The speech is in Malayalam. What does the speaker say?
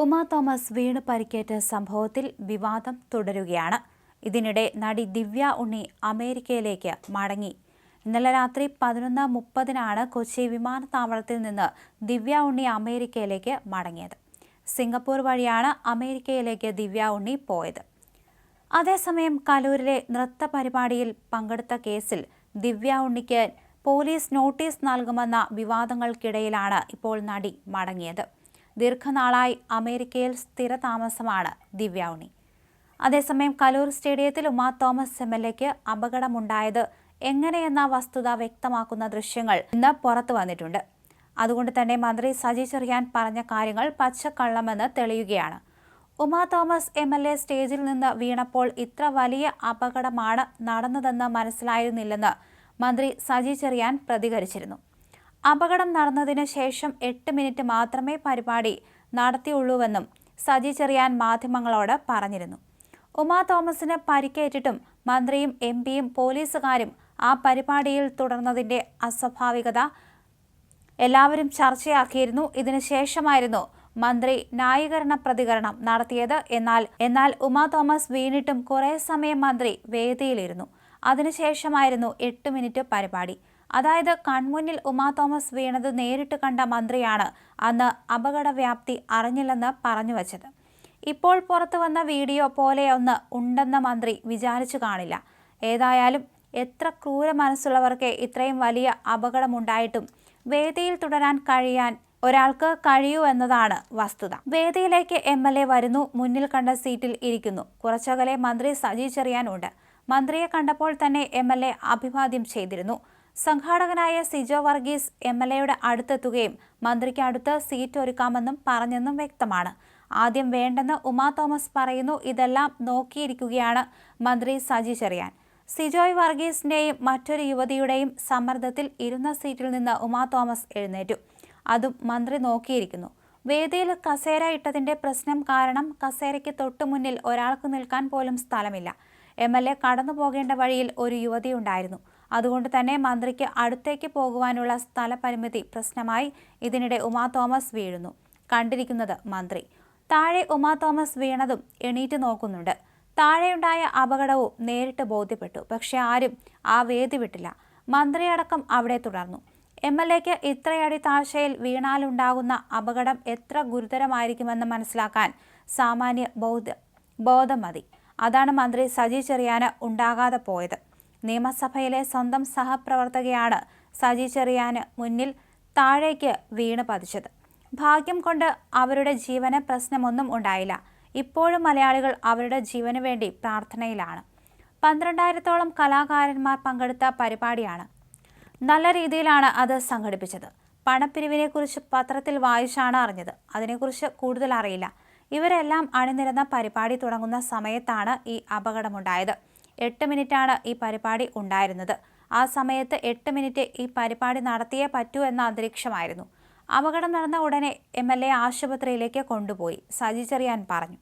ഉമാ തോമസ് വീണ് പരിക്കേറ്റ സംഭവത്തിൽ വിവാദം തുടരുകയാണ്. ഇതിനിടെ നടി ദിവ്യ ഉണ്ണി അമേരിക്കയിലേക്ക് മടങ്ങി. ഇന്നലെ രാത്രി പതിനൊന്ന് മുപ്പതിനാണ് കൊച്ചി വിമാനത്താവളത്തിൽ നിന്ന് ദിവ്യ ഉണ്ണി അമേരിക്കയിലേക്ക് മടങ്ങിയത്. സിംഗപ്പൂർ വഴിയാണ് അമേരിക്കയിലേക്ക് ദിവ്യ ഉണ്ണി പോയത്. അതേസമയം കലൂരിലെ നൃത്ത പരിപാടിയിൽ പങ്കെടുത്ത കേസിൽ ദിവ്യ ഉണ്ണിക്ക് പോലീസ് നോട്ടീസ് നൽകുമെന്ന വിവാദങ്ങൾക്കിടയിലാണ് ഇപ്പോൾ നടി മടങ്ങിയത്. ദീർഘനാളായി അമേരിക്കയിൽ സ്ഥിരതാമസമാണ് ദിവ്യ ഉണ്ണി അതേസമയം കലൂർ സ്റ്റേഡിയത്തിൽ ഉമാ തോമസ് എം എൽ എക്ക് അപകടമുണ്ടായത് എങ്ങനെയെന്ന വസ്തുത വ്യക്തമാക്കുന്ന ദൃശ്യങ്ങൾ ഇന്ന് പുറത്തു വന്നിട്ടുണ്ട്. അതുകൊണ്ട് തന്നെ മന്ത്രി സജി ചെറിയാൻ പറഞ്ഞ കാര്യങ്ങൾ പച്ചക്കള്ളമെന്ന് തെളിയുകയാണ്. Uma Thomas M L A സ്റ്റേജിൽ നിന്ന് വീണപ്പോൾ ഇത്ര വലിയ അപകടമാണ് നടന്നതെന്ന് മനസ്സിലായിരുന്നില്ലെന്ന് മന്ത്രി സജി ചെറിയാൻ പ്രതികരിച്ചിരുന്നു. അപകടം നടന്നതിന് ശേഷം എട്ട് മിനിറ്റ് മാത്രമേ പരിപാടി നടത്തിയുള്ളൂവെന്നും സജി ചെറിയാൻ മാധ്യമങ്ങളോട് പറഞ്ഞിരുന്നു. ഉമാ തോമസിന് പരിക്കേറ്റിട്ടും മന്ത്രിയും എം പിയും പോലീസുകാരും ആ പരിപാടിയിൽ തുടർന്നതിന്റെ അസ്വാഭാവികത എല്ലാവരും ചർച്ചയാക്കിയിരുന്നു. ഇതിനു ശേഷമായിരുന്നു മന്ത്രി ന്യായീകരണ പ്രതികരണം നടത്തിയത്. എന്നാൽ എന്നാൽ ഉമാ തോമസ് വീണിട്ടും കുറേ സമയം മന്ത്രി വേദിയിലിരുന്നു. അതിനുശേഷമായിരുന്നു എട്ട് മിനിറ്റ് പരിപാടി. അതായത് കൺമുന്നിൽ ഉമാ തോമസ് വീണത് നേരിട്ട് കണ്ട മന്ത്രിയാണ്. അന്ന് അപകട വ്യാപ്തി അറിഞ്ഞില്ലെന്ന് പറഞ്ഞു വച്ചത്. ഇപ്പോൾ പുറത്തു വന്ന വീഡിയോ പോലെയൊന്ന് ഉണ്ടെന്ന മന്ത്രി വിചാരിച്ചു കാണില്ല. ഏതായാലും എത്ര ക്രൂര മനസ്സുള്ളവർക്ക് ഇത്രയും വലിയ അപകടമുണ്ടായിട്ടും വേദിയിൽ തുടരാൻ കഴിയാൻ ഒരാൾക്ക് കഴിയൂ എന്നതാണ് വസ്തുത. വേദിയിലേക്ക് എം എൽ എ വരുന്നു മുന്നിൽ കണ്ട സീറ്റിൽ ഇരിക്കുന്നു. കുറച്ചകലെ മന്ത്രി സജി ചെറിയാനുണ്ട്. മന്ത്രിയെ കണ്ടപ്പോൾ തന്നെ എം എൽ എ അഭിവാദ്യം ചെയ്തിരുന്നു. സംഘാടകനായ സിജോ വർഗീസ് എം എൽ എയുടെ അടുത്തെത്തുകയും മന്ത്രിക്ക് അടുത്ത് സീറ്റ് ഒരുക്കാമെന്നും പറഞ്ഞെന്നും വ്യക്തമാണ്. ആദ്യം വേണ്ടെന്ന് ഉമാ തോമസ് പറയുന്നു. ഇതെല്ലാം നോക്കിയിരിക്കുകയാണ് മന്ത്രി സജി ചെറിയാൻ. സിജോയ് വർഗീസിന്റെയും മറ്റൊരു യുവതിയുടെയും സമ്മർദ്ദത്തിൽ ഇരുന്ന സീറ്റിൽ നിന്ന് ഉമാ തോമസ് എഴുന്നേറ്റു. അതും മന്ത്രി നോക്കിയിരിക്കുന്നു. വേദിയിൽ കസേര ഇട്ടതിന്റെ പ്രശ്നം കാരണം കസേരയ്ക്ക് തൊട്ടുമുന്നിൽ ഒരാൾക്ക് നിൽക്കാൻ പോലും സ്ഥലമില്ല. എം എൽ എ കടന്നു പോകേണ്ട വഴിയിൽ ഒരു യുവതിയുണ്ടായിരുന്നു അതുകൊണ്ട് തന്നെ മന്ത്രിക്ക് അടുത്തേക്ക് പോകുവാനുള്ള സ്ഥലപരിമിതി പ്രശ്നമായി. ഇതിനിടെ ഉമാ തോമസ് വീഴുന്നു. കണ്ടിരിക്കുന്നത് മന്ത്രി. താഴെ ഉമാ തോമസ് വീണതും എണീറ്റ് നോക്കുന്നുണ്ട്. താഴെയുണ്ടായ അപകടവും നേരിട്ട് ബോധ്യപ്പെട്ടു. പക്ഷെ ആരും ആ വേദി വിട്ടില്ല. മന്ത്രിയടക്കം അവിടെ തുടർന്നു. എം എൽ എക്ക് ഇത്രയടി താഴ്ചയിൽ വീണാലുണ്ടാകുന്ന അപകടം എത്ര ഗുരുതരമായിരിക്കുമെന്ന് മനസ്സിലാക്കാൻ സാമാന്യ ബോധ ബോധം മതി. അതാണ് മന്ത്രി സജി ചെറിയാന് ഉണ്ടാകാതെ പോയത്. നിയമസഭയിലെ സ്വന്തം സഹപ്രവർത്തകയാണ് സജി ചെറിയാന് മുന്നിൽ താഴേക്ക് വീണ് പതിച്ചത്. ഭാഗ്യം കൊണ്ട് അവരുടെ ജീവന പ്രശ്നമൊന്നും ഉണ്ടായില്ല. ഇപ്പോഴും മലയാളികൾ അവരുടെ ജീവന് വേണ്ടി പ്രാർത്ഥനയിലാണ്. പന്ത്രണ്ടായിരത്തോളം കലാകാരന്മാർ പങ്കെടുത്ത പരിപാടിയാണ്. നല്ല രീതിയിലാണ് അത് സംഘടിപ്പിച്ചത്. പണപ്പിരിവിനെക്കുറിച്ച് പത്രത്തിൽ വായിച്ചാണ് അറിഞ്ഞത്. അതിനെക്കുറിച്ച് കൂടുതൽ അറിയില്ല. ഇവരെല്ലാം അണിനിരന്ന പരിപാടി തുടങ്ങുന്ന സമയത്താണ് ഈ അപകടമുണ്ടായത്. എട്ട് മിനിറ്റാണ് ഈ പരിപാടി ഉണ്ടായിരുന്നത്. ആ സമയത്ത് എട്ട് മിനിറ്റ് ഈ പരിപാടി നടത്തിയേ പറ്റൂ എന്ന അന്തരീക്ഷമായിരുന്നു. അപകടം നടന്ന ഉടനെ എം എൽ എ ആശുപത്രിയിലേക്ക് കൊണ്ടുപോയി സജി ചെറിയാൻ പറഞ്ഞു.